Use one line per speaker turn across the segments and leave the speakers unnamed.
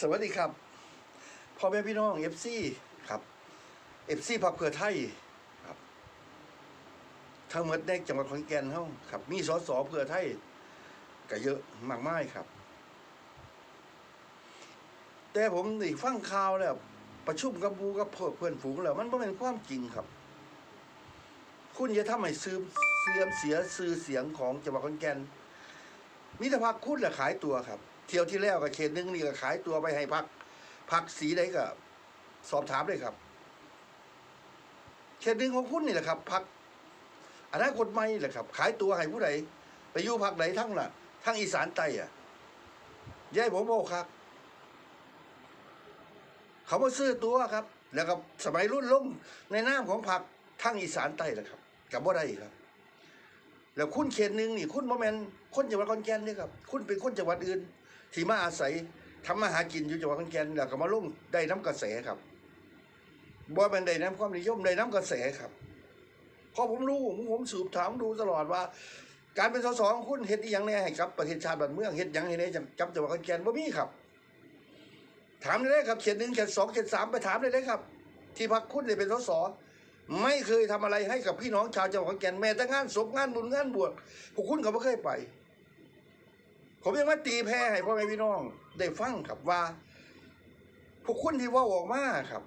สวัสดีครับพ่อแม่พี่น้องเอฟซีครับเอฟซีพักเพื่อไทยครับทั้งหมดในจังหวัดขอนแก่นเฮาครับ มีสสเพื่อไทยก็เยอะมากมายครับ แต่ผมได้ฟังข่าวแล้ว ประชุมกับบูกับเพื่อนฝูงแล้ว มันบ่เป็นความจริงครับ คุณอย่าทำให้ซืมเสื่อมเสียชื่อเสียงของจังหวัดขอนแก่นมิตรภาพคุณแหละขายตัวครับ เที่ยวที่แล้วกับเขตหนึ่งนี่ก็ขายตัวไปให้พักพักสีใดก็สอบถามเลยครับเขตหนึ่งของคุณนี่แหละครับพักอนาคตใหม่แหละครับ ขายตัวให้ผู้ใดไปอยู่พักไหนทั้งล่ะ ทั้งอีสานใต้อะยายผมบอกครับเขามาซื้อตัวครับ แล้วก็สมัยรุ่นลงในนามของพรรคทั้งอีสานใต้แหละครับกับบ่ได้ครับ แล้วคุณเขตหนึ่งนี่ คุณบ่แมนคนจังหวัดขอนแก่นนี่ครับ คุณเป็นคนจังหวัดอื่น ที่มาอาศัยทำมาหากินอยู่จังหวัดขอนแก่นแล้วก็มาลงได้น้ำกระแสครับบ่แม่นได้น้ำความนิยมได้น้ำกระแสครับพราะผมรู้ผมผมสืบถามดูตลอดว่า การเป็นสสของคุณเฮ็ดอีหยังแน่ให้กับประเทศชาติบ้านเมืองเฮ็ดยังให้แน่กับจังหวัดขอนแก่นบ่มีครับ ถามได้เลยครับเขตหนึ่งเขตสองเขตสามไปถามได้เลยครับ ที่พักคุณเนี่ยเป็นสสไม่เคยทำอะไรให้กับพี่น้องชาวจังหวัดขอนแก่นแม้แต่งานศพงานบุญงานบวชพวกคุณก็ไม่เคยไป ผมยังมาตีแพ้ให้พ่อแม่พี่น้อง ได้ฟังครับว่า พวกคุณที่ว่าออกมาครับ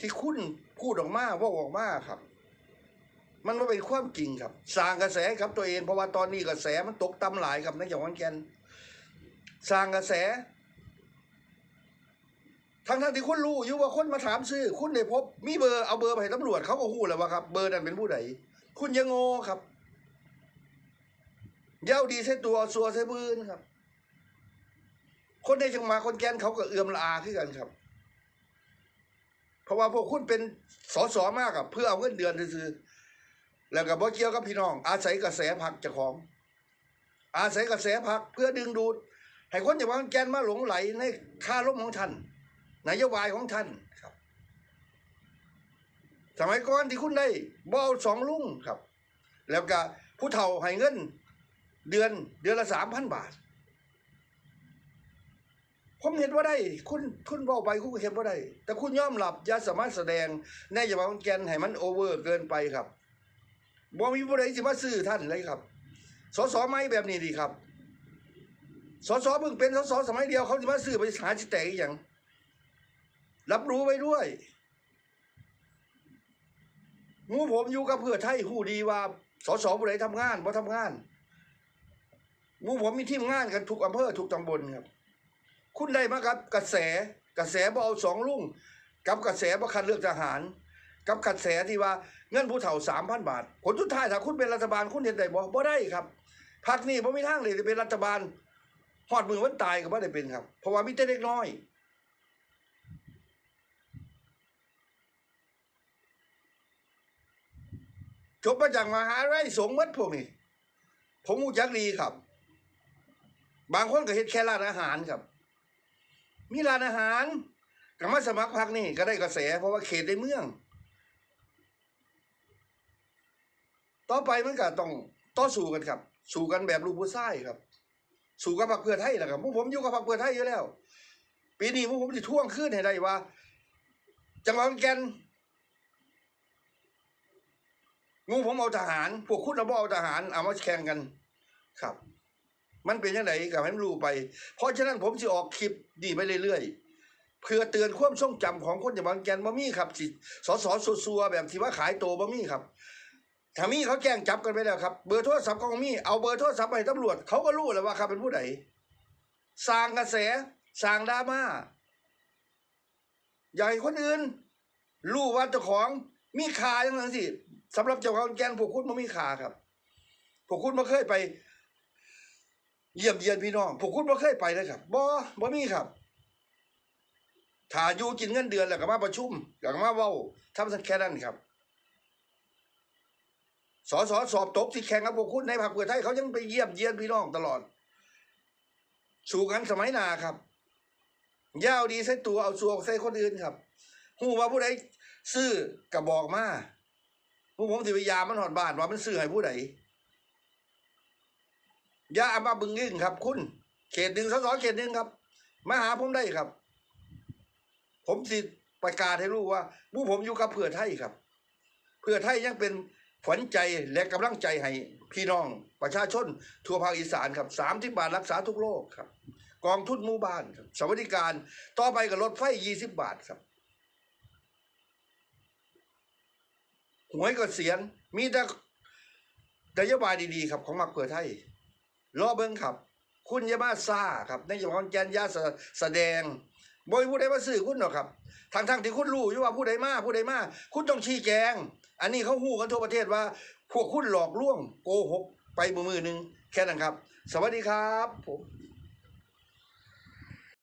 ที่คุณพูดออกมาว่าออกมาครับ มันไม่เป็นความจริงครับสร้างกระแสครับตัวเองเพราะว่าตอนนี้กระแสมันตกต่ำหลายครับในจังหวัดขอนแกนสร้างกระแสทั้งทั้งที่คุณรู้อยู่ว่าคนมาถามซื้อ คุณได้พบ มีเบอร์เอาเบอร์ไปให้ตำรวจเขาก็หู้แล้วว่าครับ เบอร์นั้นเป็นผู้ใดคุณยังโง่ครับ เย้าดีใส่ตัวสัวใส่บืนครับ คนในจังหวัดคนแก่นเขาก็เอื้อมละอาขึ้นกันครับ เพราะว่าพวกคุณเป็นสอสอมากครับเพื่อเอาเงินเดือนซื้อแล้วก็บ่เกี่ยวกับพี่น้อง อาศัยกระแสพักเจ้าของ อาศัยกระแสพักเพื่อดึงดูด ให้คนจากวันแกนมาหลงไหลในค่าร่มของท่านนโยบายของท่านครับ สมัยก่อนที่คุณได้บเอาสองลุงครับ แล้วก็ผู้เฒ่าให้เงิน เดือนเดือนละสามพันบาท ผมเห็นว่าได้ คุณคุณบอกไปคุณเห็นว่าได้ แต่คุณยอมรับยาสามารถแสดงในจังหวะของแกนให้มันโอเวอร์เกินไปครับบ่มีผู้ใดสิมาซื้อท่านเลยครับ สสไม่แบบนี้ดีครับ สสเพิ่งเป็นสสสมัยเดียวเขาจะมาซื้อไปหาจิตแตกอย่าง รับรู้ไว้ด้วยหมูผมอยู่กับเพื่อไทยหูดีว่าสสผู้ใดทำงานบ่ทำงาน มูผมมีทีมงานกันทุกอำเภอทุกตำบลครับ คุณได้มากับ กระแสกระแสบ่เอาสองลุงกับกระแสบ่คัดเลือกทหาร กับกระแสที่ว่าเงินผู้เฒ่าสามพันบาท ผลสุดท้ายถ้าคุณเป็นรัฐบาลคุณเห็นได้บ่บ่ได้ครับพรรคนี้บ่มีทางเลยจะเป็นรัฐบาลหอดมือวันตายก็บ่ได้เป็นครับ เพราะว่ามีแต่เด็กน้อยจบมาจากมหาลัยสงฆ์มัดพวกนี้ผมรู้จักดีครับ บางคนก็เฮ็ดแค่ร้านอาหารครับ มีร้านอาหารก็มาสมัครพักนี่ก็ได้กระแส เพราะว่าเขตในเมือง ต่อไปมันก็ต้องต่อสู้กันครับ สู้กันแบบลูกผู้ชายครับ สู้กับพรรคเพื่อไทยแหละครับพวกผมอยู่กับพรรคเพื่อไทยอยู่แล้ว ปีนี้พวกผมจะท่วงขึ้นให้ได้ว่า จังหวัดแกนงูผมเอาทหาร พวกคุณเอาบ่เอาทหาร เอามาแข่งกันครับ มันเป็นยังไงกับให้มันรู้ไป เพราะฉะนั้นผมจะออกคลิปดีไปเรื่อยๆ เพื่อเตือนความทรงจำของคนจังหวัดขอนแกนบ่มีครับสิสสซัวๆแบบที่ว่าขายโตบ่มีครับถ้ามีเขาแจ้งจับกันไปแล้วครับ เบอร์โทรศัพท์ของมีเอาเบอร์โทรศัพท์ไปให้ตำรวจเขาก็รู้แล้วว่าเขาเป็นผู้ใดสร้างกระแสสร้างดราม่าอย่าให้คนอื่นรู้ว่าเจ้าของมีค่าอย่างนั้นสิสำหรับเจ้าของแกนพวกคุณมันมีค่าครับพวกคุณม่เคยไป เยี่ยมเยียนพี่น้องพวกคุณไม่เคยไปเลยครับบ่บ่มีครับถ้าอยู่กินเงินเดือนแล้วก็มาประชุมแล้วก็มาเว้าทำสักแค่นั้นครับสอสอสอบตกที่แข่งกับพวกคุณในพรรคเพื่อไทยเขายังไปเยี่ยมเยียนพี่น้องตลอด สู่กันสมัยนาครับย่าวดีใส่ตัวเอาสัวใส่คนอื่นครับหูว่าผู้ใดซื้อกระบอกมาผู้ผมสิพยายามมันหอดบ้านว่ามันซื้อให้ผู้ใด อย่าเอามาบึงยึ่งครับ คุณ เขตหนึ่งสสเขตหนึ่งครับ มาหาผมได้ครับ ผมสิประกาศให้รู้ว่าผู้ผมอยู่กับเพื่อไทยครับ เพื่อไทยยังเป็นฝันใจและกำลังใจให้พี่น้องประชาชน ทั่วภาคอีสานครับสามที่บาทรักษาทุกโรคครับ กองทุนหมู่บ้านครับสวัสดิการต่อไปกับรถไฟยี่สิบบาทครับหวยก็เสียนมีแต่นโยบายดีๆครับของมักเพื่อไทย รอเบิ้งครับ คุณยามาซ่าครับในจังหวัดขอนแกนยาแสดงบ่ยผู้ใดมาซื้อคุณหรอกครับทางทางที่คุณรู้อยู่ว่าผู้ใดมาผู้ใดมาคุณต้องชี้แจง อันนี้เขาหู้กันทั่วประเทศว่า พวกคุณหลอกลวงโกหกไปมือมือหนึ่งแค่นั้นครับ สวัสดีครับผม